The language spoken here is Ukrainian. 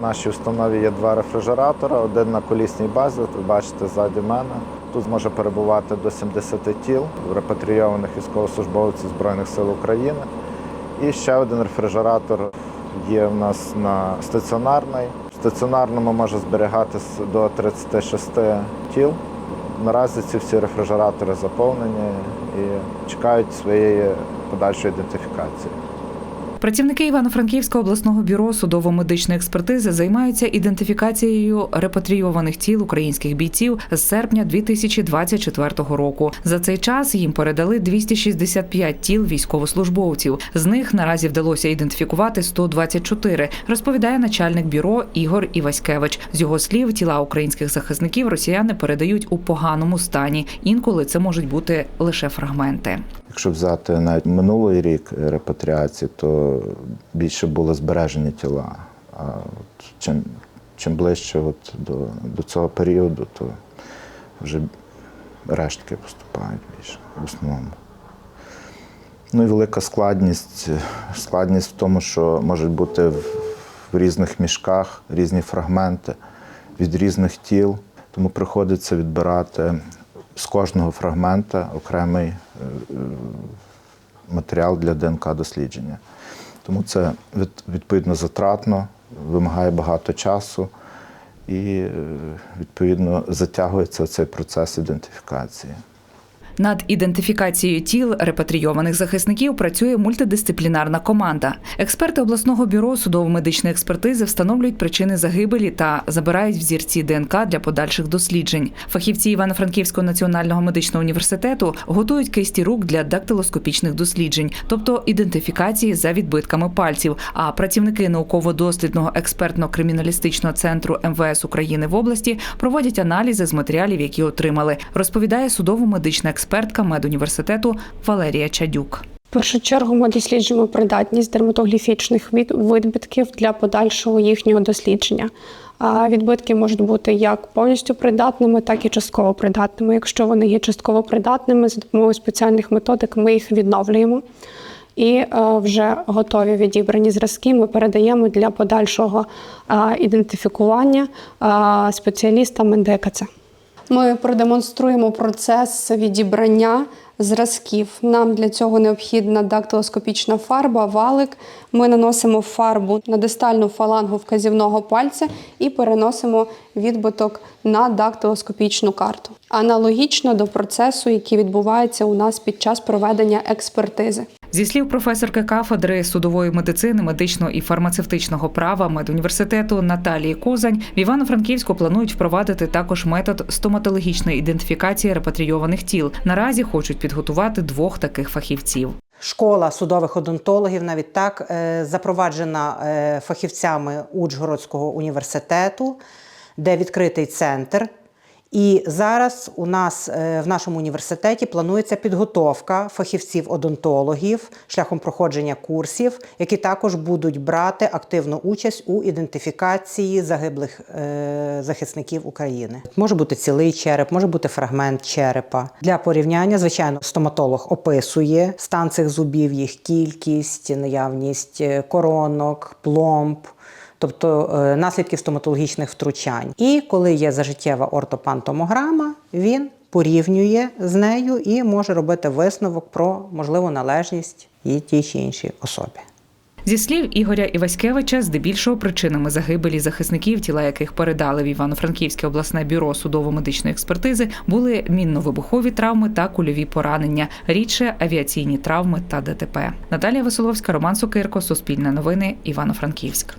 Нашій установі є два рефрижератори, один на колісній базі. Ви бачите ззаді мене. Тут зможе перебувати до 70 тіл репатрійованих військовослужбовців Збройних сил України. І ще один рефрижератор є в нас на стаціонарний. В стаціонарному може зберігатись до 36 тіл. Наразі ці всі рефрижератори заповнені і чекають своєї подальшої ідентифікації. Працівники Івано-Франківського обласного бюро судово-медичної експертизи займаються ідентифікацією репатрійованих тіл українських бійців з серпня 2024 року. За цей час їм передали 265 тіл військовослужбовців. З них наразі вдалося ідентифікувати 124, розповідає начальник бюро Ігор Іваськевич. З його слів, тіла українських захисників росіяни передають у поганому стані. Інколи це можуть бути лише фрагменти. Якщо взяти навіть минулий рік репатріації, то більше було збережені тіла. А от чим, чим ближче от до, до цього періоду, то вже рештки поступають більше в основному. Ну і велика складність. Складність в тому, що можуть бути в, в різних мішках різні фрагменти від різних тіл, тому приходиться відбирати з кожного фрагмента окремий е, е, матеріал для ДНК-дослідження. Тому це від- відповідно затратно, вимагає багато часу і е, відповідно затягується цей процес ідентифікації. Над ідентифікацією тіл репатрійованих захисників працює мультидисциплінарна команда. Експерти обласного бюро судово-медичної експертизи встановлюють причини загибелі та забирають взірці ДНК для подальших досліджень. Фахівці Івано-Франківського національного медичного університету готують кисті рук для дактилоскопічних досліджень, тобто ідентифікації за відбитками пальців. А працівники науково-дослідного експертно-криміналістичного центру МВС України в області проводять аналізи з матеріалів, які отримали, розповідає судово-медична експертка медуніверситету Валерія Чадюк. В першу чергу ми досліджуємо придатність дерматогліфічних від- відбитків для подальшого їхнього дослідження. Відбитки можуть бути як повністю придатними, так і частково придатними. Якщо вони є частково придатними, за допомогою спеціальних методик ми їх відновлюємо. І е, вже готові відібрані зразки ми передаємо для подальшого ідентифікування спеціалістам НДКЦ. Ми продемонструємо процес відібрання зразків. Нам для цього необхідна дактилоскопічна фарба, валик. Ми наносимо фарбу на дистальну фалангу вказівного пальця і переносимо відбиток на дактилоскопічну карту. Аналогічно до процесу, який відбувається у нас під час проведення експертизи. Зі слів професорки кафедри судової медицини, медичного і фармацевтичного права медуніверситету Наталії Козань в Івано-Франківську планують впровадити також метод стоматологічної ідентифікації репатрійованих тіл. Наразі хочуть підготувати двох таких фахівців. Школа судових одонтологів навіть так е, запроваджена е, фахівцями Уджгородського університету, де відкритий центр. І зараз у нас е, в нашому університеті планується підготовка фахівців-одонтологів шляхом проходження курсів, які також будуть брати активну участь у ідентифікації загиблих е, захисників України. Може бути цілий череп, може бути фрагмент черепа. Для порівняння, звичайно, стоматолог описує стан цих зубів, їх кількість, наявність е, коронок, пломб тобто е, наслідків стоматологічних втручань. І коли є зажиттєва ортопантомограма, він порівнює з нею і може робити висновок про можливу належність її тій чи іншій особі. Зі слів Ігоря Іваськевича, здебільшого причинами загибелі захисників, тіла яких передали в Івано-Франківське обласне бюро судово-медичної експертизи, були мінно-вибухові травми та кульові поранення, рідше авіаційні травми та ДТП. Наталія Веселовська, Роман Сокирко, Суспільне новини, Івано-Франківськ.